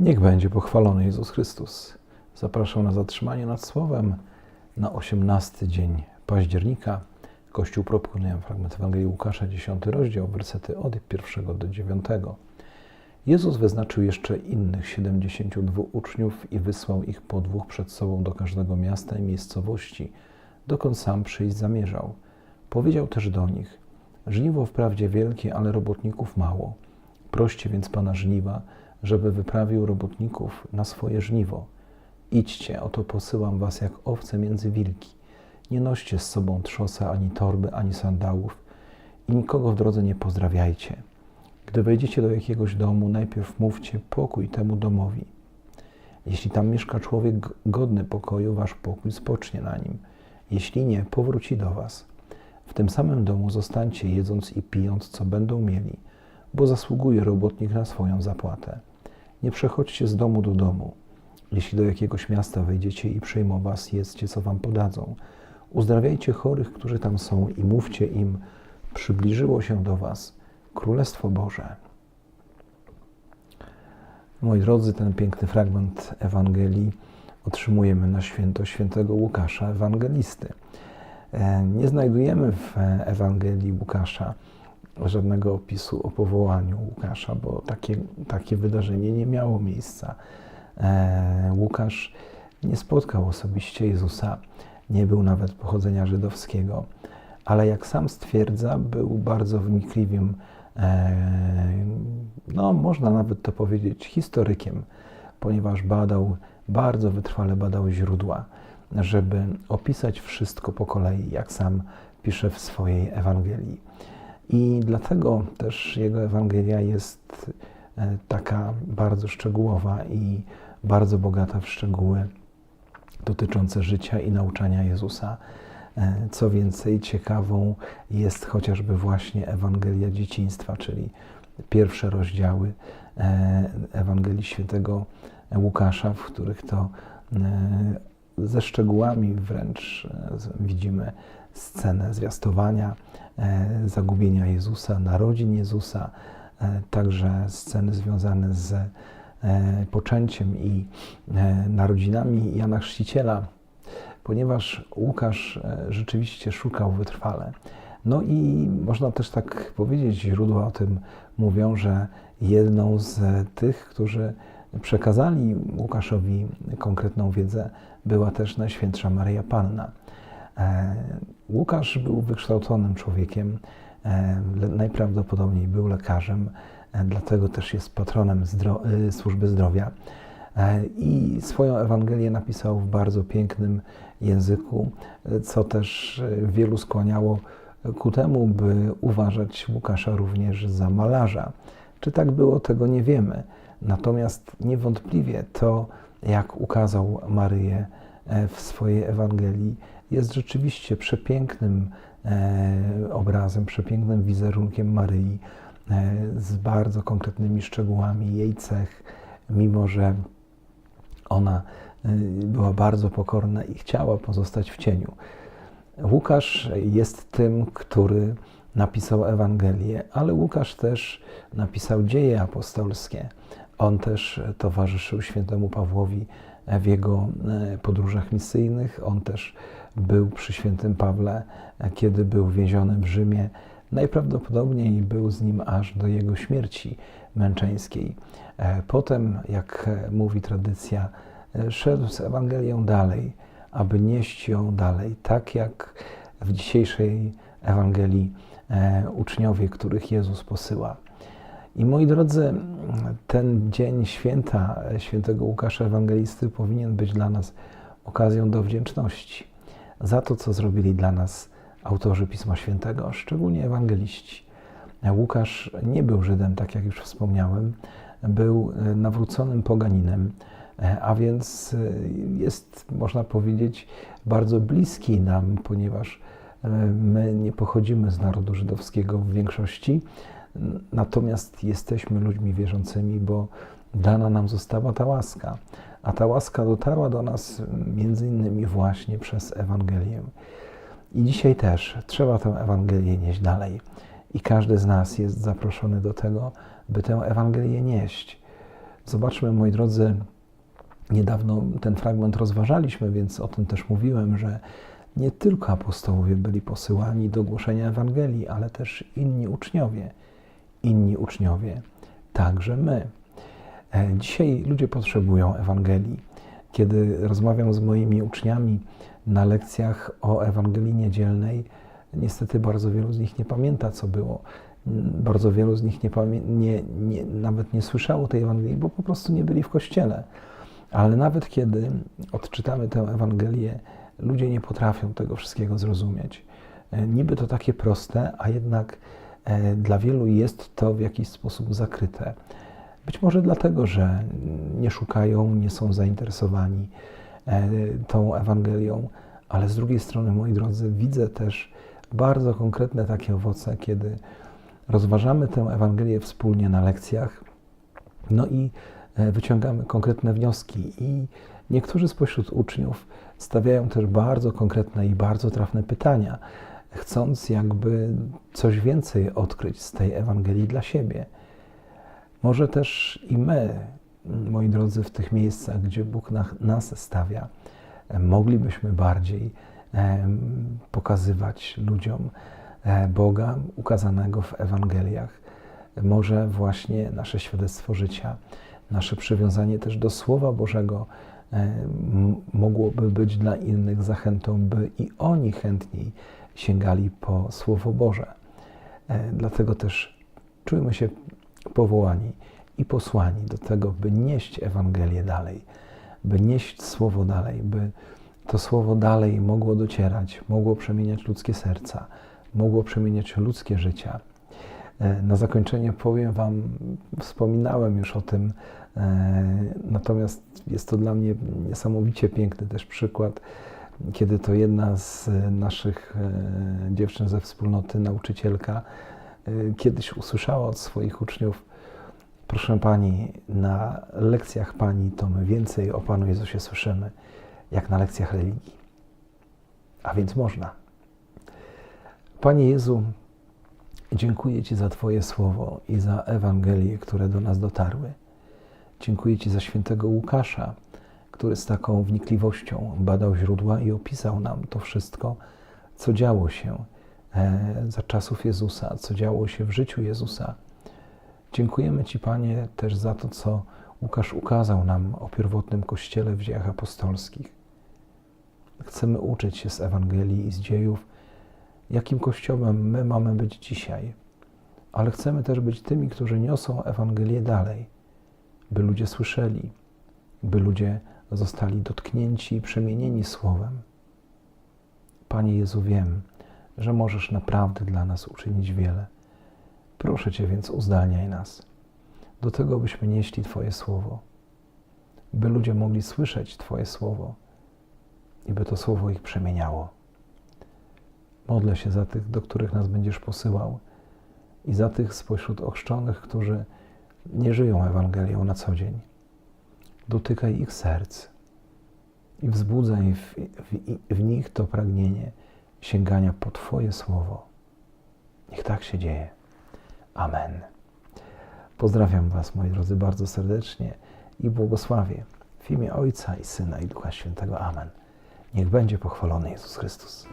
Niech będzie pochwalony Jezus Chrystus. Zapraszam na zatrzymanie nad Słowem na 18 dzień października. Kościół proponuje fragment Ewangelii Łukasza, 10 rozdział, wersety od 1 do 9. Jezus wyznaczył jeszcze innych 72 uczniów i wysłał ich po dwóch przed sobą do każdego miasta i miejscowości, dokąd sam przyjść zamierzał. Powiedział też do nich: Żniwo wprawdzie wielkie, ale robotników mało. Proście więc pana żniwa, żeby wyprawił robotników na swoje żniwo. Idźcie, oto posyłam was jak owce między wilki. Nie noście z sobą trzosa, ani torby, ani sandałów i nikogo w drodze nie pozdrawiajcie. Gdy wejdziecie do jakiegoś domu, najpierw mówcie pokój temu domowi. Jeśli tam mieszka człowiek godny pokoju, wasz pokój spocznie na nim. Jeśli nie, powróci do was. W tym samym domu zostańcie, jedząc i pijąc, co będą mieli, bo zasługuje robotnik na swoją zapłatę. Nie przechodźcie z domu do domu. Jeśli do jakiegoś miasta wejdziecie i przyjmą was, jedzcie, co wam podadzą. Uzdrawiajcie chorych, którzy tam są i mówcie im, przybliżyło się do was Królestwo Boże. Moi drodzy, ten piękny fragment Ewangelii otrzymujemy na święto świętego Łukasza, ewangelisty. Nie znajdujemy w Ewangelii Łukasza żadnego opisu o powołaniu Łukasza, bo takie, takie wydarzenie nie miało miejsca. Łukasz nie spotkał osobiście Jezusa, nie był nawet pochodzenia żydowskiego, ale jak sam stwierdza, był bardzo wnikliwym, no można nawet to powiedzieć, historykiem, ponieważ badał, bardzo wytrwale badał źródła, żeby opisać wszystko po kolei, jak sam pisze w swojej Ewangelii. I dlatego też jego Ewangelia jest taka bardzo szczegółowa i bardzo bogata w szczegóły dotyczące życia i nauczania Jezusa. Co więcej, ciekawą jest chociażby właśnie Ewangelia dzieciństwa, czyli pierwsze rozdziały Ewangelii świętego Łukasza, w których to ze szczegółami wręcz widzimy scenę zwiastowania, zagubienia Jezusa, narodzin Jezusa, także sceny związane z poczęciem i narodzinami Jana Chrzciciela, ponieważ Łukasz rzeczywiście szukał wytrwale. No i można też tak powiedzieć, źródła o tym mówią, że jedną z tych, którzy przekazali Łukaszowi konkretną wiedzę, była też Najświętsza Maryja Panna. Łukasz był wykształconym człowiekiem, najprawdopodobniej był lekarzem, dlatego też jest patronem zdro służby zdrowia. I swoją Ewangelię napisał w bardzo pięknym języku, co też wielu skłaniało ku temu, by uważać Łukasza również za malarza. Czy tak było, tego nie wiemy. Natomiast niewątpliwie to, jak ukazał Maryję w swojej Ewangelii, jest rzeczywiście przepięknym obrazem, przepięknym wizerunkiem Maryi z bardzo konkretnymi szczegółami jej cech, mimo że ona była bardzo pokorna i chciała pozostać w cieniu. Łukasz jest tym, który napisał Ewangelię, ale Łukasz też napisał dzieje apostolskie. On też towarzyszył świętemu Pawłowi w jego podróżach misyjnych. On też był przy świętym Pawle, kiedy był więziony w Rzymie. Najprawdopodobniej był z nim aż do jego śmierci męczeńskiej. Potem, jak mówi tradycja, szedł z Ewangelią dalej, aby nieść ją dalej, tak jak w dzisiejszej Ewangelii uczniowie, których Jezus posyła. I moi drodzy, ten dzień święta świętego Łukasza Ewangelisty powinien być dla nas okazją do wdzięczności za to, co zrobili dla nas autorzy Pisma Świętego, szczególnie ewangeliści. Łukasz nie był Żydem, tak jak już wspomniałem, był nawróconym poganinem, a więc jest, można powiedzieć, bardzo bliski nam, ponieważ my nie pochodzimy z narodu żydowskiego w większości, natomiast jesteśmy ludźmi wierzącymi, bo dana nam została ta łaska, a ta łaska dotarła do nas między innymi właśnie przez Ewangelię. I dzisiaj też trzeba tę Ewangelię nieść dalej. I każdy z nas jest zaproszony do tego, by tę Ewangelię nieść. Zobaczmy, moi drodzy, niedawno ten fragment rozważaliśmy, więc o tym też mówiłem, że nie tylko apostołowie byli posyłani do głoszenia Ewangelii, ale też inni uczniowie. Inni uczniowie, także my. E, dzisiaj ludzie potrzebują Ewangelii. Kiedy rozmawiam z moimi uczniami na lekcjach o Ewangelii Niedzielnej, niestety bardzo wielu z nich nie pamięta, co było. Bardzo wielu z nich nie, nie, nie, nawet nie słyszało tej Ewangelii, bo po prostu nie byli w kościele. Ale nawet kiedy odczytamy tę Ewangelię, ludzie nie potrafią tego wszystkiego zrozumieć. E, niby to takie proste, a jednak dla wielu jest to w jakiś sposób zakryte. Być może dlatego, że nie szukają, nie są zainteresowani e, tą Ewangelią, ale z drugiej strony, moi drodzy, widzę też bardzo konkretne takie owoce, kiedy rozważamy tę Ewangelię wspólnie na lekcjach, no i wyciągamy konkretne wnioski. I niektórzy spośród uczniów stawiają też bardzo konkretne i bardzo trafne pytania, chcąc jakby coś więcej odkryć z tej Ewangelii dla siebie. Może też i my, moi drodzy, w tych miejscach, gdzie Bóg nas stawia, moglibyśmy bardziej pokazywać ludziom e, Boga ukazanego w Ewangeliach. Może właśnie nasze świadectwo życia, nasze przywiązanie też do Słowa Bożego mogłoby być dla innych zachętą, by i oni chętniej sięgali po Słowo Boże. E, dlatego też czujmy się powołani i posłani do tego, by nieść Ewangelię dalej, by nieść Słowo dalej, by to Słowo dalej mogło docierać, mogło przemieniać ludzkie serca, mogło przemieniać ludzkie życia. E, na zakończenie powiem Wam, wspominałem już o tym, e, natomiast jest to dla mnie niesamowicie piękny też przykład, kiedy to jedna z naszych e, dziewczyn ze wspólnoty, nauczycielka, kiedyś usłyszała od swoich uczniów, proszę Pani, na lekcjach Pani to my więcej o Panu Jezusie słyszymy, jak na lekcjach religii. A więc można. Panie Jezu, dziękuję Ci za Twoje słowo i za Ewangelie, które do nas dotarły. Dziękuję Ci za świętego Łukasza, który z taką wnikliwością badał źródła i opisał nam to wszystko, co działo się e, za czasów Jezusa, co działo się w życiu Jezusa. Dziękujemy Ci, Panie, też za to, co Łukasz ukazał nam o pierwotnym Kościele w dziejach apostolskich. Chcemy uczyć się z Ewangelii i z dziejów, jakim Kościołem my mamy być dzisiaj, ale chcemy też być tymi, którzy niosą Ewangelię dalej, by ludzie słyszeli, by ludzie zostali dotknięci i przemienieni Słowem. Panie Jezu, wiem, że możesz naprawdę dla nas uczynić wiele. Proszę Cię więc, uzdalniaj nas do tego, byśmy nieśli Twoje Słowo, by ludzie mogli słyszeć Twoje Słowo i by to Słowo ich przemieniało. Modlę się za tych, do których nas będziesz posyłał i za tych spośród ochrzczonych, którzy nie żyją Ewangelią na co dzień. Dotykaj ich serc i wzbudzaj w, w, w nich to pragnienie sięgania po Twoje słowo. Niech tak się dzieje. Amen. Pozdrawiam Was, moi drodzy, bardzo serdecznie i błogosławię w imię Ojca i Syna i Ducha Świętego. Amen. Niech będzie pochwalony Jezus Chrystus.